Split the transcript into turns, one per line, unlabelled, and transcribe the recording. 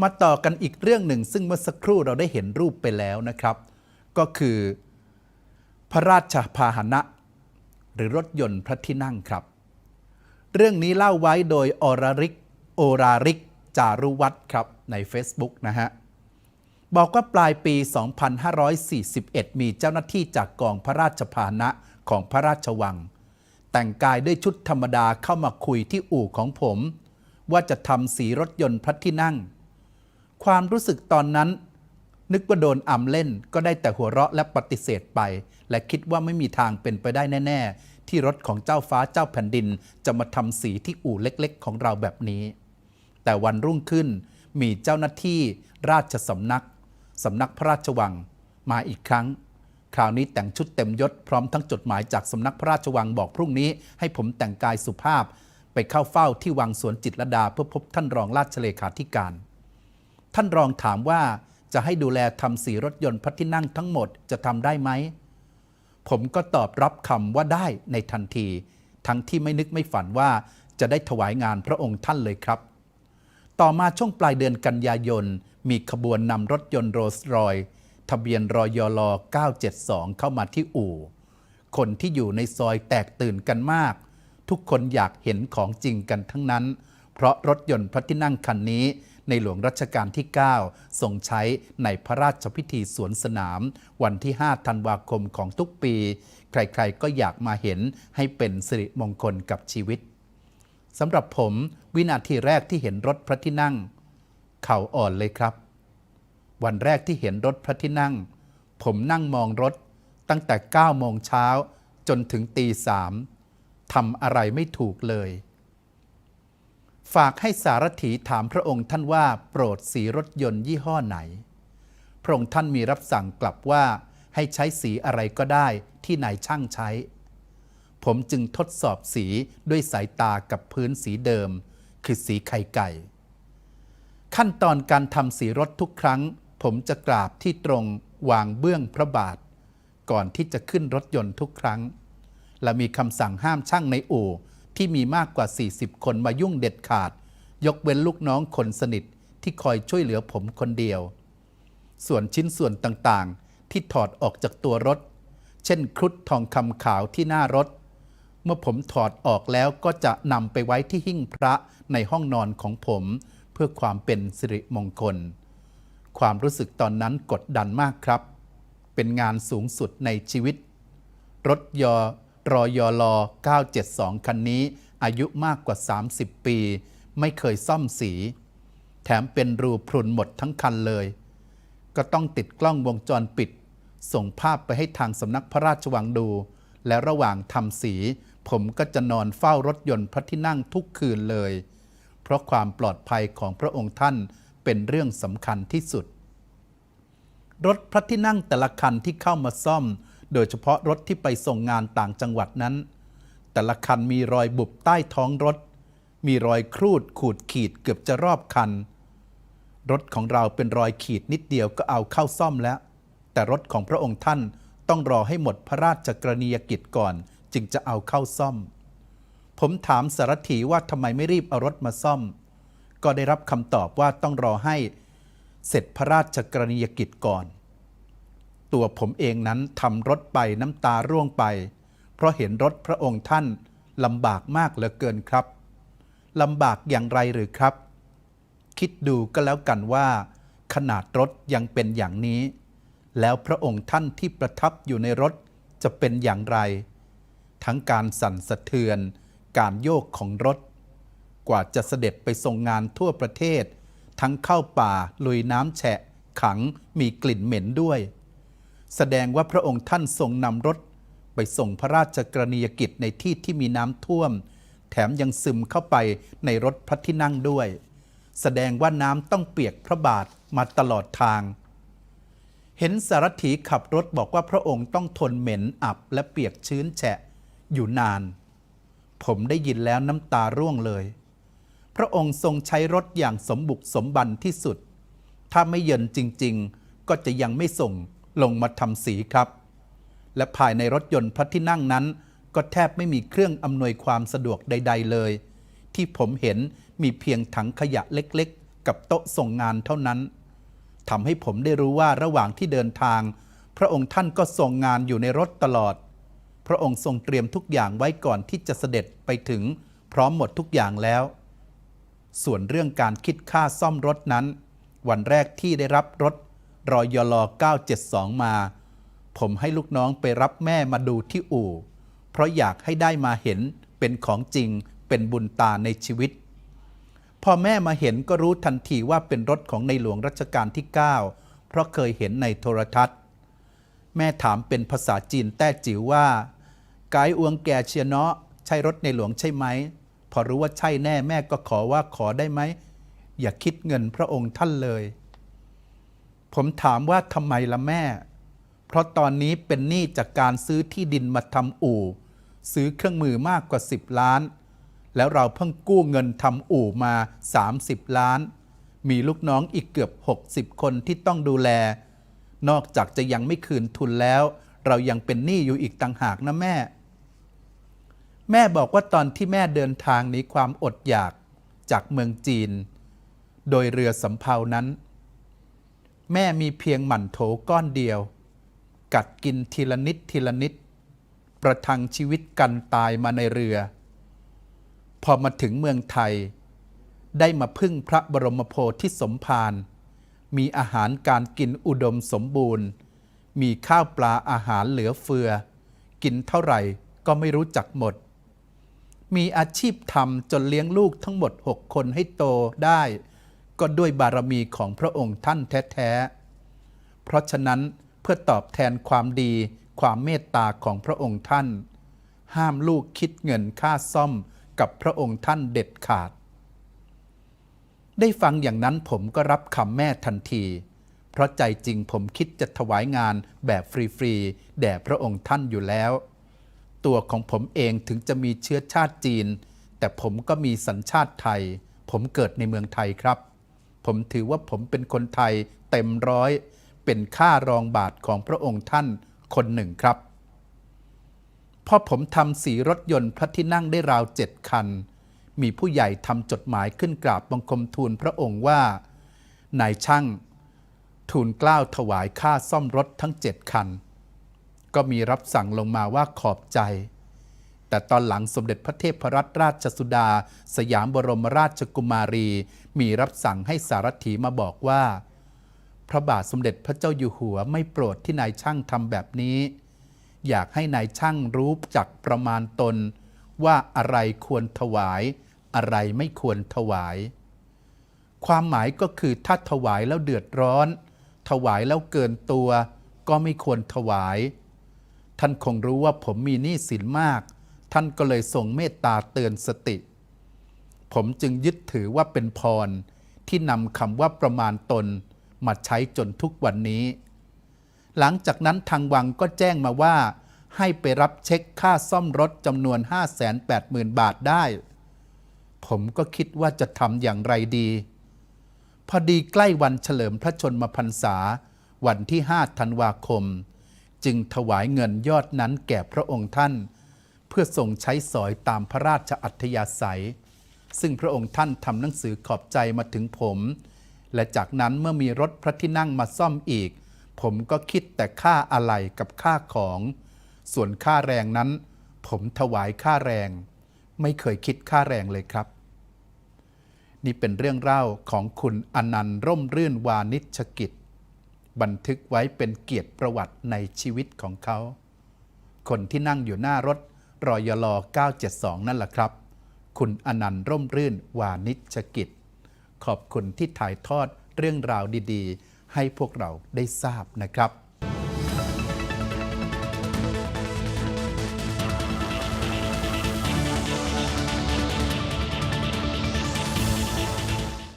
มาต่อกันอีกเรื่องหนึ่ง ซึ่งเมื่อสักครู่เราได้เห็นรูปไปแล้วนะครับ ก็คือ พระราชพาหนะ หรือรถยนต์พระที่นั่งครับ เรื่องนี้เล่าไว้โดยอราริกโอราริก จารุวัตรครับใน Facebook นะฮะบอกว่าปลายปี 2541 มีเจ้าหน้าที่จากกองพระราชพาหนะของพระราชวัง แต่งกายด้วยชุดธรรมดาเข้ามาคุยที่อู่ของผม ว่าจะทำสีรถยนต์พระที่นั่ง ความรู้สึกตอนนั้น นึกว่าโดนอำเล่น ก็ได้แต่หัวเราะและปฏิเสธไป และคิดว่าไม่มีทางเป็นไปได้แน่ ๆ ที่รถของเจ้าฟ้าเจ้าแผ่นดิน จะมาทำสีที่อู่เล็กๆ ของเราแบบนี้ แต่วันรุ่งขึ้นมีเจ้าหน้าที่ราชสำนักสำนักพระราชวังมาอีกครั้ง คราวนี้แต่งชุดเต็มยศพร้อมทั้งจดหมายจากสำนักพระราชวังบอกพรุ่งนี้ ให้ผมแต่งกายสุภาพ ไปเข้าเฝ้าที่วังสวนจิตรดาเพื่อพบท่านรองราชเลขาธิการ ท่านรองถามว่าจะให้ดูแลทำสีรถยนต์พระที่นั่งทั้งหมดจะทำได้ไหม ผมก็ตอบรับคำว่าได้ในทันที ทั้งที่ไม่นึกไม่ฝันว่าจะได้ถวายงานพระองค์ท่านเลยครับ ต่อมาช่วงปลายเดือนกันยายน มีขบวนนำรถยนต์โรลส์รอย์ทะเบียนรอยล972 เข้ามาที่อู่ คนที่อยู่ในซอยแตกตื่นกันมาก ทุกคนอยากเห็นของจริงกันทั้งนั้น เพราะรถยนต์พระที่นั่งคันนี้ ในหลวงรัชกาลที่ 9 ทรงใช้ในพระราชพิธีสวนสนาม วันที่ 5 ธันวาคมของทุกปี ใครๆก็อยากมาเห็นให้เป็นสิริมงคลกับชีวิตสำหรับผมวินาทีแรกที่เห็นรถพระที่นั่ง เข่าอ่อนเลยครับ วันแรกที่เห็นรถพระที่นั่ง ผมนั่งมองรถตั้งแต่9โมงเช้าจนถึงตีสามทำอะไรไม่ถูกเลย ฝากให้สารถีถามพระองค์ท่านว่าโปรดสีรถยนต์ยี่ห้อไหน พระองค์ท่านมีรับสั่งกลับว่าให้ใช้สีอะไรก็ได้ที่นายช่างใช้ ผมจึงทดสอบสีด้วยสายตากับพื้นสีเดิม คือสีไข่ไก่ ขั้นตอนการทำสีรถทุกครั้ง ผมจะกราบที่ตรงวางเบื้องพระบาท ก่อนที่จะขึ้นรถยนต์ทุกครั้ง และมีคำสั่งห้ามช่างในอู่ ที่มีมากกว่า 40 คนมายุ่งเด็ดขาด ยกเว้นลูกน้องคนสนิทที่คอยช่วยเหลือผมคนเดียว ส่วนชิ้นส่วนต่างๆ ที่ถอดออกจากตัวรถ เช่นครุฑทองคำขาวที่หน้ารถ เมื่อผมถอดออกแล้วก็จะนำไปไว้ที่หิ้งพระในห้องนอนของผม เพื่อความเป็นสิริมงคล ความรู้สึกตอนนั้นกดดันมากครับ เป็นงานสูงสุดในชีวิต รถยอ รอยอลอ972 คันนี้ อายุมากกว่า 30 ปี ไม่เคยซ่อมสี แถมเป็นรูพรุนหมดทั้งคันเลย ก็ต้องติดกล้องวงจรปิด ส่งภาพไปให้ทางสำนักพระราชวังดู และระหว่างทำสี ผมก็จะนอนเฝ้ารถยนต์พระที่นั่งทุกคืนเลย เพราะความปลอดภัยของพระองค์ท่านเป็นเรื่องสำคัญที่สุด รถพระที่นั่งแต่ละคันที่เข้ามาซ่อม โดยเฉพาะรถที่ไปส่งงานต่างจังหวัดนั้น แต่ละคันมีรอยบุบใต้ท้องรถ มีรอยครูดขูดขีดเกือบจะรอบคัน รถของเราเป็นรอยขีดนิดเดียวก็เอาเข้าซ่อมแล้ว แต่รถของพระองค์ท่านต้องรอให้หมดพระราชกรณียกิจก่อน จึงจะเอาเข้าซ่อม ผมถามสารถีว่าทำไมไม่รีบเอารถมาซ่อม ก็ได้รับคำตอบว่าต้องรอให้เสร็จพระราชกรณียกิจก่อน ตัวผมเองนั้นทำรถไปน้ำตาร่วงไป เพราะเห็นรถพระองค์ท่านลำบากมากเหลือเกินครับลำบากอย่างไรหรือครับ คิดดูก็แล้วกันว่า ขนาดรถยังเป็นอย่างนี้ แล้วพระองค์ท่านที่ประทับอยู่ในรถจะเป็นอย่างไร ทั้งการสั่นสะเทือน การโยกของรถ กว่าจะเสด็จไปทรงงานทั่วประเทศ ทั้งเข้าป่าลุยน้ำแฉะขังมีกลิ่นเหม็นด้วย แสดงว่าพระองค์ท่านทรงนำรถ ไปส่งพระราชกรณียกิจในที่ที่มีน้ำท่วม แถมยังซึมเข้าไปในรถพระที่นั่งด้วย แสดงว่าน้ำต้องเปียกพระบาทมาตลอดทาง เห็นสารถีขับรถบอกว่าพระองค์ต้องทนเหม็นอับและเปียกชื้นแฉะอยู่นาน ผมได้ยินแล้วน้ำตาร่วงเลย พระองค์ทรงใช้รถอย่างสมบุกสมบันที่สุด ถ้าไม่เย็นจริง ๆ ก็จะยังไม่ส่ง ลงมาทำสีครับ และภายในรถยนต์พระที่นั่งนั้น ก็แทบไม่มีเครื่องอำนวยความสะดวกใด ๆ เลย ที่ผมเห็นมีเพียงถังขยะเล็กๆ กับโต๊ะส่งงานเท่านั้นทำให้ผมได้รู้ว่าระหว่างที่เดินทาง พระองค์ท่านก็ส่งงานอยู่ในรถตลอด พระองค์ทรงเตรียมทุกอย่างไว้ก่อนที่จะเสด็จไปถึง พร้อมหมดทุกอย่างแล้ว ส่วนเรื่องการคิดค่าซ่อมรถนั้น วันแรกที่ได้รับรถ รอยล972 มา ผมให้ลูกน้องไปรับแม่มาดูที่อู่ เพราะอยากให้ได้มาเห็นเป็นของจริงเป็นบุญตาในชีวิต พอแม่มาเห็นก็รู้ทันทีว่าเป็นรถของในหลวงรัชกาลที่ 9 เพราะเคยเห็นในโทรทัศน์ แม่ถามเป็นภาษาจีนแต้จิ๋วว่า ไกด์อวงแก่เชียเนาะใช่รถในหลวงใช่ไหม พอรู้ว่าใช่แน่แม่ก็ขอว่าขอได้ไหม อย่าคิดเงินพระองค์ท่านเลย ผมถามว่าทำไมละแม่ เพราะตอนนี้เป็นหนี้จากการซื้อที่ดินมาทำอู่ ซื้อเครื่องมือมากกว่า 10 ล้าน แล้วเราเพิ่งกู้เงินทำอู่มา 30 ล้าน มีลูกน้องอีกเกือบ 60 คนที่ต้องดูแล นอกจากจะยังไม่คืนทุนแล้ว เรายังเป็นหนี้อยู่อีกต่างหากนะแม่ แม่บอกว่าตอนที่แม่เดินทางหนีความอดอยากจากเมืองจีน โดยเรือสำเภานั้น แม่มีเพียงหมั่นโถก้อนเดียว กัดกินทีละนิดทีละนิด ประทังชีวิตกันตายมาในเรือ พอมาถึงเมืองไทย ได้มาพึ่งพระบรมโพธิสมภารมีอาหารการกินอุดมสมบูรณ์ มีข้าวปลาอาหารเหลือเฟือ กินเท่าไหร่ก็ไม่รู้จักหมด มีอาชีพทำจนเลี้ยงลูกทั้งหมดหกคนให้โตได้ ก็ด้วยบารมีของพระองค์ท่านแท้ๆ เพราะฉะนั้นเพื่อตอบแทนความดีความเมตตาของพระองค์ท่าน ห้ามลูกคิดเงินค่าซ่อมกับพระองค์ท่านเด็ดขาด ได้ฟังอย่างนั้นผมก็รับคำแม่ทันที เพราะใจจริงผมคิดจะถวายงานแบบฟรีๆ แด่พระองค์ท่านอยู่แล้ว ตัวของผมเองถึงจะมีเชื้อชาติจีน แต่ผมก็มีสัญชาติไทย ผมเกิดในเมืองไทยครับ ผมถือว่าผมเป็นคนไทยเต็มร้อย เป็นค่ารองบาทของพระองค์ท่านคนหนึ่งครับ พอผมทำสีรถยนต์พระที่นั่งได้ราวเจ็ดคัน มีผู้ใหญ่ทำจดหมายขึ้นกราบบังคมทูลพระองค์ว่า นายช่าง ทูลกล้าวถวายค่าซ่อมรถทั้งเจ็ดคัน ก็มีรับสั่งลงมาว่าขอบใจ แต่ตอนหลังสมเด็จพระเทพรัตนราชสุดา สยามบรมราชกุมารี มีรับสั่งให้สารถีมาบอกว่า พระบาทสมเด็จพระเจ้าอยู่หัวไม่โปรดที่นายช่างทำแบบนี้ อยากให้นายช่างรู้จักประมาณตน ว่าอะไรควรถวาย อะไรไม่ควรถวาย ความหมายก็คือถ้าถวายแล้วเดือดร้อน ถวายแล้วเกินตัว ก็ไม่ควรถวาย ท่านคงรู้ว่าผมมีหนี้สินมาก ท่านก็เลยทรงเมตตาเตือนสติ ผมจึงยึดถือว่าเป็นพรที่นำคำว่าประมาณตนมาใช้จนทุกวันนี้ หลังจากนั้นทางวังก็แจ้งมาว่า ให้ไปรับเช็คค่าซ่อมรถจำนวน 580,000 บาทได้ ผมก็คิดว่าจะทำอย่างไรดี พอดีใกล้วันเฉลิมพระชนมพรรษา วันที่ 5 ธันวาคม จึงถวายเงินยอดนั้นแก่พระองค์ท่าน เพื่อทรงใช้สอยตามพระราชอัธยาศัย ซึ่งพระองค์ท่านทำหนังสือขอบใจมาถึงผม และจากนั้นเมื่อมีรถพระที่นั่งมาซ่อมอีก ผมก็คิดแต่ค่าอะไหล่กับค่าของ ส่วนค่าแรงนั้น ผมถวายค่าแรง ไม่เคยคิดค่าแรงเลยครับ นี่เป็นเรื่องเล่าของคุณอนันต์ร่มรื่นวานิชกิจ บันทึกไว้เป็นเกียรติประวัติในชีวิตของเขา คนที่นั่งอยู่หน้ารถ รอยลอ972 นั่นแหละครับ คุณอนันต์ร่มรื่นวานิชกิจ ขอบคุณที่ถ่ายทอดเรื่องราวดีๆ ให้พวกเราได้ทราบนะครับ